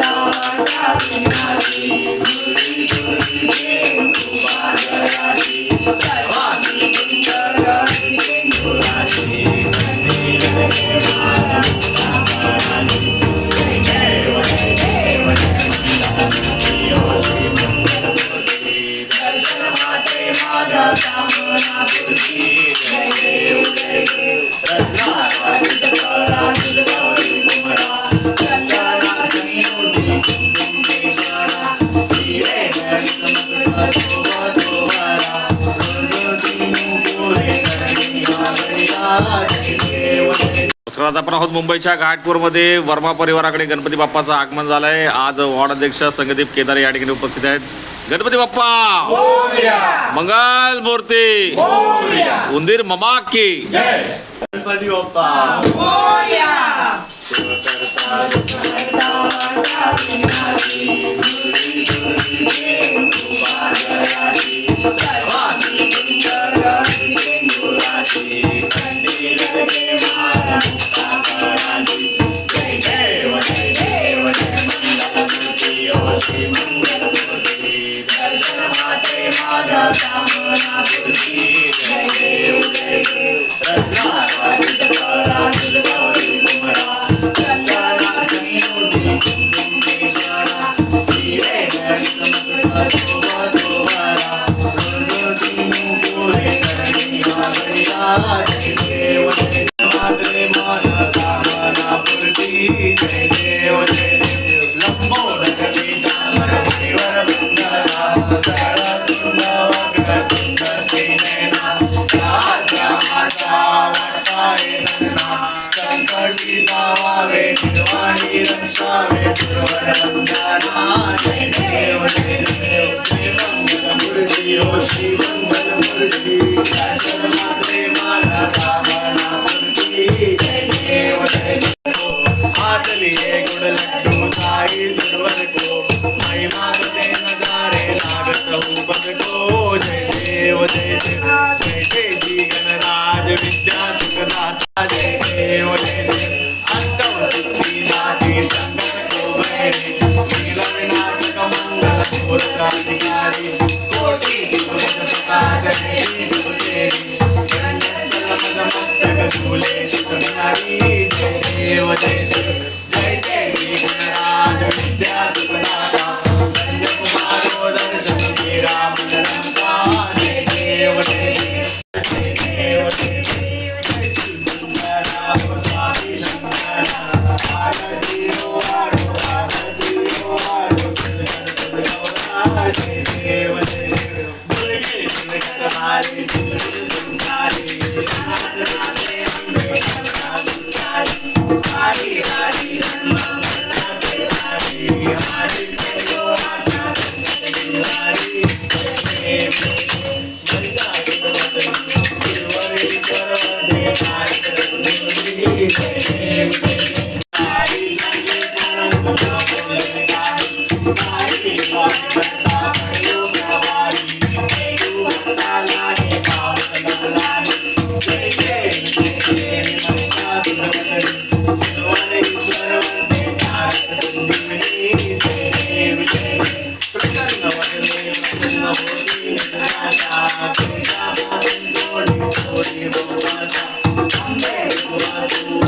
Thank you. आज आपण आहोत मुंबईच्या घाटपूरमध्ये. वर्मा परिवाराकडे गणपती बाप्पाचं आगमन झालं आहे आज वॉर्ड अध्यक्ष संगदीप केदार या ठिकाणी उपस्थित आहेत. गणपती बाप्पा! मंगल मूर्ती! उंदीर ममा की गणपती बाप्पा! जय देव जय देव जय जय जी गणराज विद्या देव जय 안돼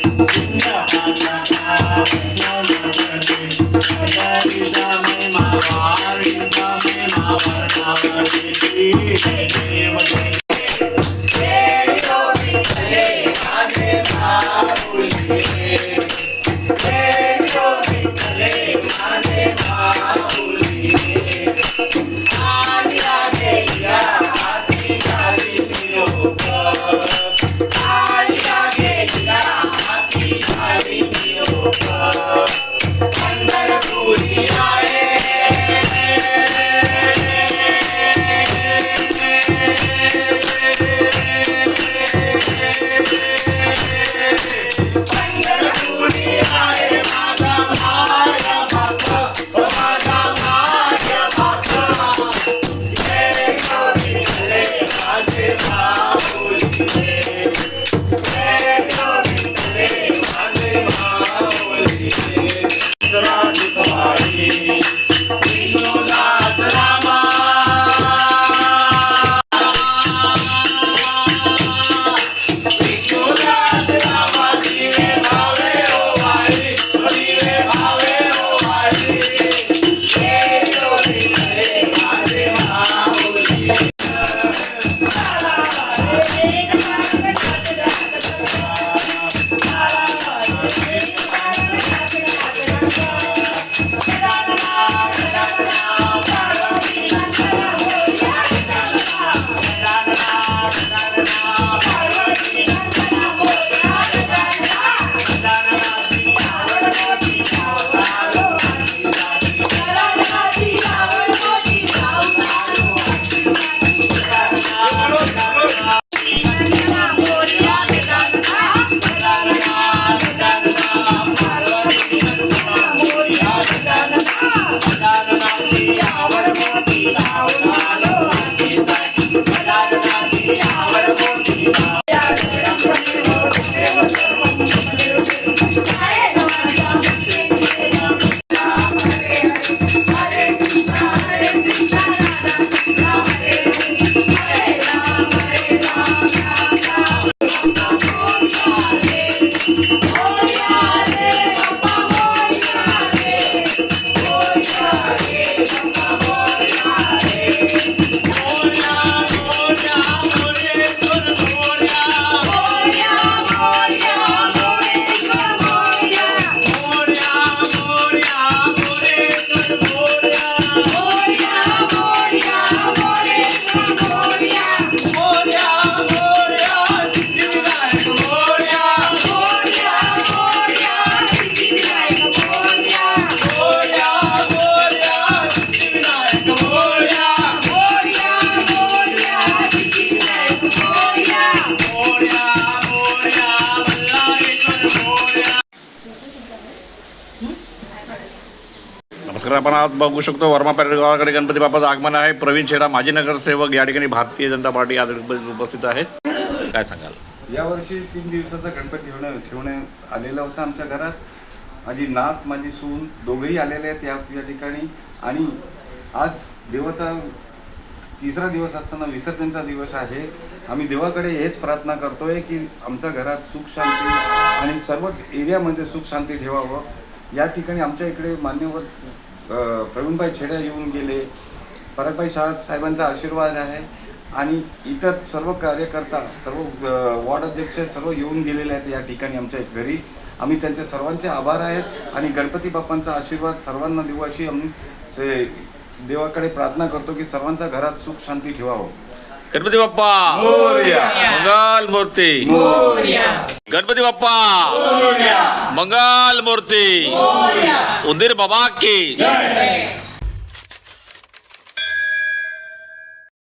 Yeah. Yeah. तर आपण आज बघू शकतो. वर्मा पॅरेड गावाकडे गणपती बाप्पाचं आगमन आहे. प्रवीण छेडा माजी नगरसेवक या ठिकाणी भारतीय जनता पार्टी आज उपस्थित आहेत. काय सांगाल? यावर्षी तीन दिवसाचा गणपती ठेवणं ठेवण्यात आलेला होता आमच्या घरात. माझी नात माझी सून दोघेही आलेले आहेत या या ठिकाणी. आणि आज देवाचा तिसरा दिवस असताना विसर्जनचा दिवस आहे. आम्ही देवाकडे हेच प्रार्थना करतोय की आमच्या घरात सुख शांती आणि सर्व एरियामध्ये सुख शांती ठेवावं. या ठिकाणी आमच्या इकडे मान्यवर प्रवीणभाई छेड्या येऊन गेले. परतभाई शाह साहेबांचा आशीर्वाद आहे. आणि इतर सर्व कार्यकर्ता सर्व वॉर्ड अध्यक्ष सर्व येऊन गेलेले आहेत या ठिकाणी आमच्या घरी. आम्ही त्यांचे सर्वांचे आभार आहेत आणि गणपती बाप्पांचा आशीर्वाद सर्वांना देऊ अशी आम्ही से देवाकडे प्रार्थना करतो की सर्वांच्या घरात सुख शांती ठेवावं. गणपती बाप्पा! मंगल मूर्ती! गणपती बाप्पा. मंगल मूर्ती. उंदीर बाबा की.